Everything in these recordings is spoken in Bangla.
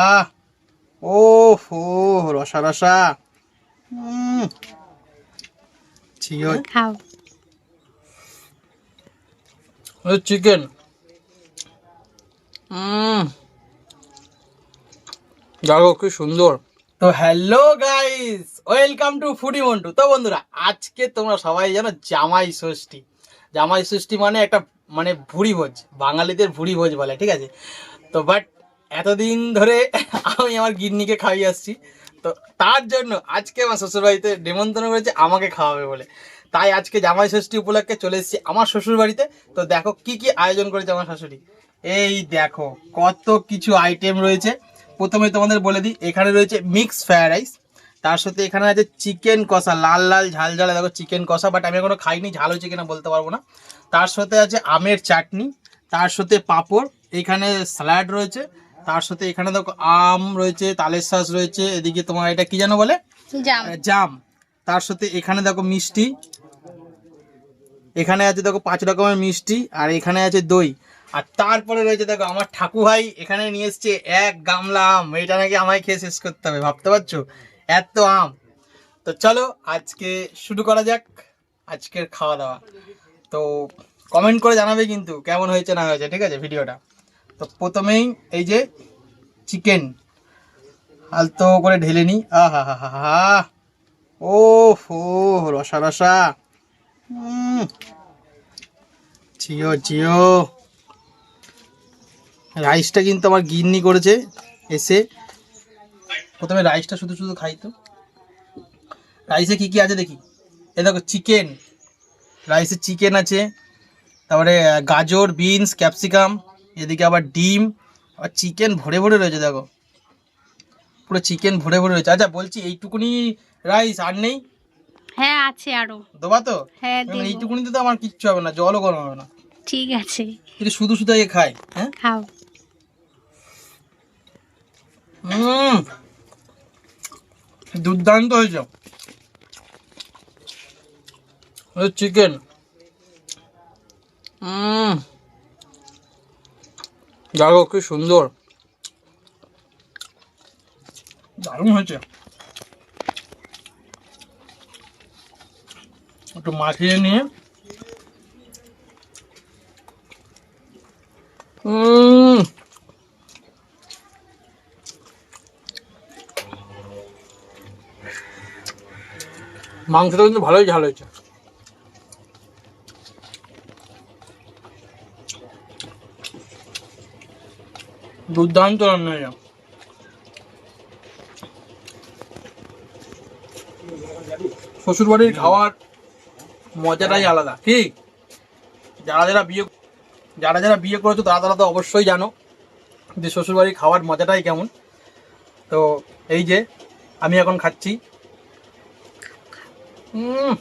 আহ ও হো রসা রসা। চিকেন। দেখো কি সুন্দর। তো hello guys welcome to foodie Montu. তো বন্ধুরা আজকে তোমরা সবাই জানো জামাই ষষ্ঠী। জামাই ষষ্ঠী মানে একটা মানে ভুড়ি ভোজ বাঙালিদের ভুড়ি ভোজ বলে ঠিক আছে? তো বাট এতদিন ধরে আমি আমার গিন্নিকে খাইয়ে আসছি। তো তার জন্য আজকে আমার শ্বশুরবাড়িতে নিমন্ত্রণ করেছে আমাকে খাওয়াবে বলে। তাই আজকে জামাই ষষ্ঠী উপলক্ষে চলে এসেছি আমার শ্বশুর বাড়িতে তো দেখো কি কি আয়োজন করেছে আমার শাশুড়ি। এই দেখো কত কিছু আইটেম রয়েছে। প্রথমে তোমাদের বলে দিই, এখানে রয়েছে মিক্স ফ্রায়েড রাইস তার সাথে এখানে আছে চিকেন কষা, লাল লাল ঝাল ঝাল, দেখো চিকেন কষা বাট আমি এখনও খাইনি, ঝাল হয়েছে কিনা বলতে পারব না। তার সাথে আছে আমের চাটনি, তার সাথে পাঁপড়, এখানে স্যালাড রয়েছে তার সাথে এখানে দেখো আম রয়েছে তালের শাঁস রয়েছে এদিকে তোমার এটা কি জানো বলে? জাম। জাম। তার সাথে এখানে দেখো মিষ্টি। এখানে আছে দেখো পাঁচ রকমের মিষ্টি আর এখানে আছে দই। আর তারপরে রয়েছে দেখো আমার ঠাকু ভাই এখানে নিয়ে এসছে এক গামলা আম। এটা নাকি আমায় খেয়ে শেষ করতে হবে ভাবতে পারছ? এত আম। তো চলো আজকে শুরু করা যাক আজকের খাওয়া দাওয়া। তো কমেন্ট করে জানাবে কিন্তু কেমন হয়েছে না হয়েছে ঠিক আছে ভিডিওটা? তো প্রথমেই এই যে চিকেন। আলতো করে ঢেলে নিই আহা, হা হা হা ও, রসা রসা। জিও জিও রাইসটা কিন্তু আমার গিন্নি করেছে এসে। প্রথমে রাইসটা শুধু শুধু খাই তো। রাইসে কি কি আছে দেখি? এ দেখো, চিকেন। রাইসে চিকেন আছে। তারপরে গাজর, বিনস, ক্যাপসিকাম। এদিকে আবার ডিম আবার চিকেন ভরে ভরে রয়েছে দেখো। পুরো চিকেন ভরে ভরে রয়েছে। আচ্ছা বলছি এইটুকুনি রাইস আর নেই? হ্যাঁ আছে আরও। দেবা তো? হ্যাঁ এইটুকুনিতে তো আমার কিচ্ছু হবে না জলও গরম হবে না। ঠিক আছে। এটা শুধু শুধু আগে খাই হ্যাঁ? খাও। উম, দুর্দান্ত হয়েছে। চিকেন দেখো কি সুন্দর। দারুণ হয়েছে। একটু মাখিয়ে নিয়ে। উম। মাংসটা কিন্তু ভালোই ঝাল হয়েছে। দুর্দান্ত রান্না হয়েছে শ্বশুর বাড়ির খাওয়ার মজাটাই আলাদা, ঠিক? যারা যারা বিয়ে, যারা যারা বিয়ে করেছ তারা তারা তো অবশ্যই জানো যে শ্বশুর বাড়ির খাওয়ার মজাটাই কেমন। তো এই যে, আমি এখন খাচ্ছি। উম।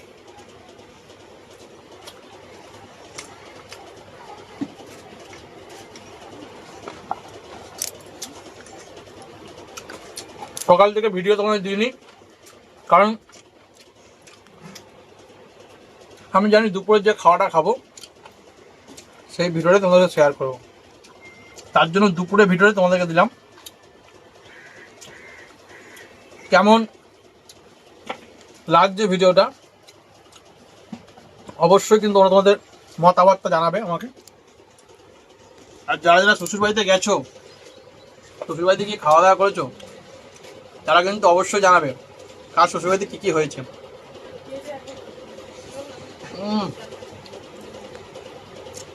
সকাল থেকে ভিডিও তোমাদের দিইনি। কারণ আমি জানি দুপুরের যে খাওয়াটা খাব, সেই ভিডিওটা তোমাদের শেয়ার করব। তার জন্য দুপুরে ভিডিওটা তোমাদেরকে দিলাম। কেমন লাগছে ভিডিওটা? অবশ্যই কিন্তু তোমরা তোমাদের মতামতটা জানাবে আমাকে। আর যারা যারা শ্বশুরবাড়িতে গেছো, শ্বশুরবাড়িতে গিয়ে খাওয়া দাওয়া করেছ তারা কিন্তু অবশ্যই জানাবে কার শ্বশুরবাড়িতে কী কী হয়েছে।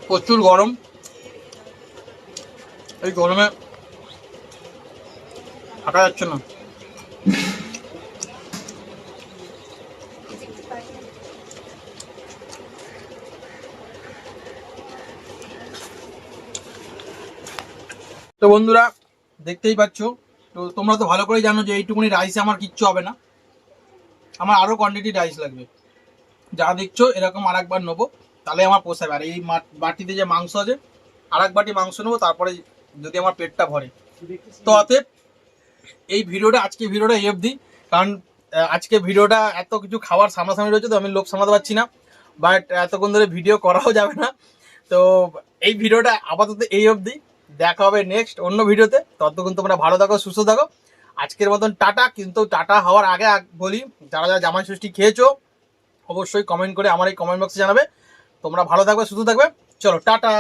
প্রচুর গরম এই গরমে থাকা যাচ্ছে না তো বন্ধুরা, দেখতেই পাচ্ছ তো তোমরা তো ভালো করেই জানো যে এইটুকুনি রাইসে আমার কিচ্ছু হবে না। আমার আরও কোয়ান্টিটি রাইস লাগবে। যা দেখছ, এরকম আর একবার নেব, তাহলে আমার পোষাবে। আর এই বাটিতে যে মাংস আছে আর এক বাটি মাংস নেব, তারপরে যদি আমার পেটটা ভরে। তো অতএব, এই ভিডিওটা, আজকে ভিডিওটা এই অবধি। কারণ আজকে ভিডিওটা এত কিছু খাবার সামনাসামনি রয়েছে, তো আমি লোক সামলাতে পারছি না। বাট এতক্ষণ ধরে ভিডিও করাও যাবে না। তো এই ভিডিওটা আপাতত এই অবধি। দেখা হবে নেক্সট অন্য ভিডিওতে। ততক্ষণ তোমরা ভালো থাকো, সুস্থ থাকো। আজকের মতন টাটা, কিন্তু টাটা হওয়ার আগে বলি, যারা যারা জামাই ষষ্ঠী খেয়েছো, অবশ্যই কমেন্ট করে আমার এই কমেন্ট বক্সে জানাবে। তোমরা ভালো থাকবে, সুস্থ থাকবে। চলো, টাটা!